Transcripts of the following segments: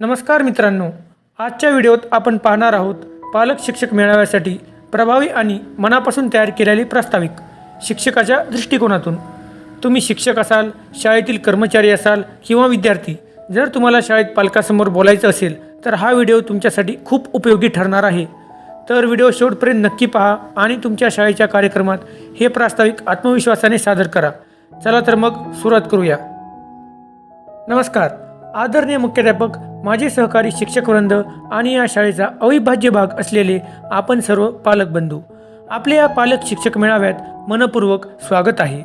नमस्कार मित्रांनो आजच्या व्हिडिओत आपण पाहणार आहोत पालक शिक्षक मेळाव्यासाठी प्रभावी आणि मनापासून तयार केलेली प्रास्ताविक शिक्षकाच्या दृष्टिकोनातून. तुम्ही शिक्षक असाल शाळेतील कर्मचारी असाल किंवा विद्यार्थी जर तुम्हाला शाळेत पालकासमोर बोलायचं असेल तर हा व्हिडिओ तुमच्यासाठी खूप उपयोगी ठरणार आहे. तर व्हिडिओ शेवटपर्यंत नक्की पहा आणि तुमच्या शाळेच्या कार्यक्रमात हे प्रास्ताविक आत्मविश्वासाने सादर करा. चला तर मग सुरुवात करूया. नमस्कार. आदरणीय मुख्याध्यापक माझे सहकारी शिक्षक वृंद आणि या शाळेचा अविभाज्य भाग असलेले आपण सर्व पालक बंधू आपल्या या पालक शिक्षक मेळाव्यात मनपूर्वक स्वागत आहे.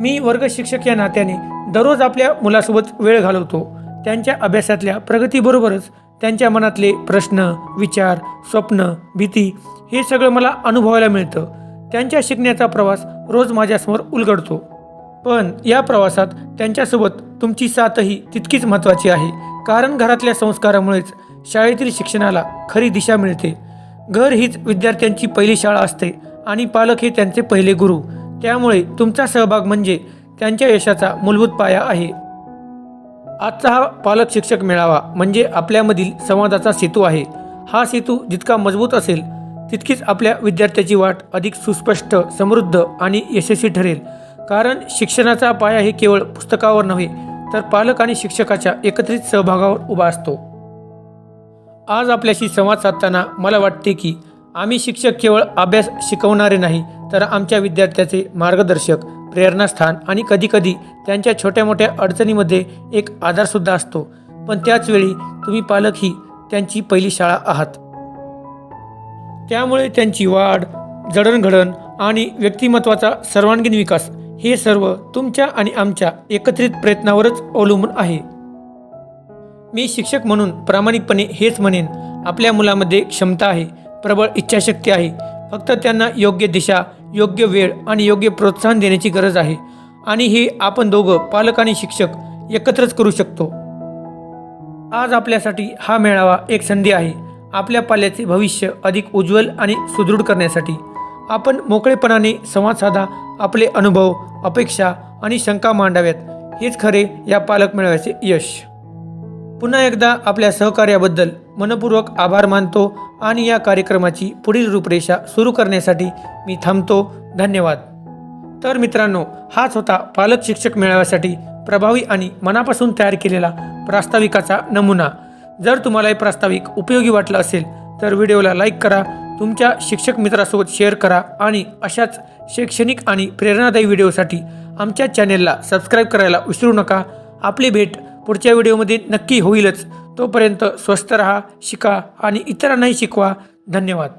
मी वर्ग शिक्षक या नात्याने दररोज आपल्या मुलासोबत वेळ घालवतो. त्यांच्या अभ्यासातल्या प्रगतीबरोबरच त्यांच्या मनातले प्रश्न विचार स्वप्न भीती हे सगळं मला अनुभवायला मिळतं. त्यांच्या शिकण्याचा प्रवास रोज माझ्यासमोर उलगडतो. पण या प्रवासात त्यांच्यासोबत तुमची साथही तितकीच महत्त्वाची आहे. कारण घरातल्या संस्कारामुळेच शाळेतील शिक्षणाला खरी दिशा मिळते. घर हीच विद्यार्थ्यांची पहिली शाळा असते आणि पालक हे त्यांचे पहिले गुरु. त्यामुळे तुमचा सहभाग म्हणजे त्यांच्या यशाचा मूलभूत पाया आहे. आजचा हा पालक शिक्षक मेळावा म्हणजे आपल्यामधील संवादाचा सेतू आहे. हा सेतू जितका मजबूत असेल तितकीच आपल्या विद्यार्थ्याची वाट अधिक सुस्पष्ट समृद्ध आणि यशस्वी ठरेल. कारण शिक्षणाचा पाया हे केवळ पुस्तकावर नव्हे तर पालक आणि शिक्षकाच्या एकत्रित सहभागावर उभा असतो. आज आपल्याशी संवाद साधताना मला वाटते की आम्ही शिक्षक केवळ अभ्यास शिकवणारे नाही तर आमच्या विद्यार्थ्याचे मार्गदर्शक प्रेरणास्थान आणि कधीकधी त्यांच्या छोट्या मोठ्या अडचणीमध्ये एक आधारसुद्धा असतो. पण त्याचवेळी तुम्ही पालक ही त्यांची पहिली शाळा आहात. त्यामुळे त्यांची वाढ जडणघडण आणि व्यक्तिमत्वाचा सर्वांगीण विकास हे सर्व तुमच्या आणि आमच्या एकत्रित प्रयत्नावरच अवलंबून आहे. मी शिक्षक म्हणून प्रामाणिकपणे हेच म्हणेन आपल्या मुलामध्ये क्षमता आहे प्रबळ इच्छाशक्ती आहे. फक्त त्यांना योग्य दिशा योग्य वेळ आणि योग्य प्रोत्साहन देण्याची गरज आहे. आणि हे आपण दोघं पालक आणि शिक्षक एकत्रच करू शकतो. आज आपल्यासाठी हा मेळावा एक संधी आहे आपल्या पाल्याचे भविष्य अधिक उज्ज्वल आणि सुदृढ करण्यासाठी. आपण मोकळेपणाने संवाद साधा आपले अनुभव अपेक्षा आणि शंका मांडाव्यात. हेच खरे या पालक मेळाव्याचे यश. पुन्हा एकदा आपल्या सहकार्याबद्दल मनपूर्वक आभार मानतो आणि या कार्यक्रमाची पुढील रूपरेषा सुरू करण्यासाठी मी थांबतो. धन्यवाद. तर मित्रांनो हाच होता पालक शिक्षक मेळाव्यासाठी प्रभावी आणि मनापासून तयार केलेला प्रास्ताविकाचा नमुना. जर तुम्हाला हे प्रास्ताविक उपयोगी वाटलं असेल तर व्हिडिओला लाईक करा तुमच्या शिक्षक मित्रासोबत शेअर करा आणि अशाच शैक्षणिक आणि प्रेरणादायी व्हिडिओसाठी आमच्या चॅनेलला सबस्क्राईब करायला विसरू नका. आपली भेट पुढच्या व्हिडिओमध्ये नक्की होईलच. तोपर्यंत स्वस्थ रहा शिका आणि इतरांनाही शिकवा. धन्यवाद.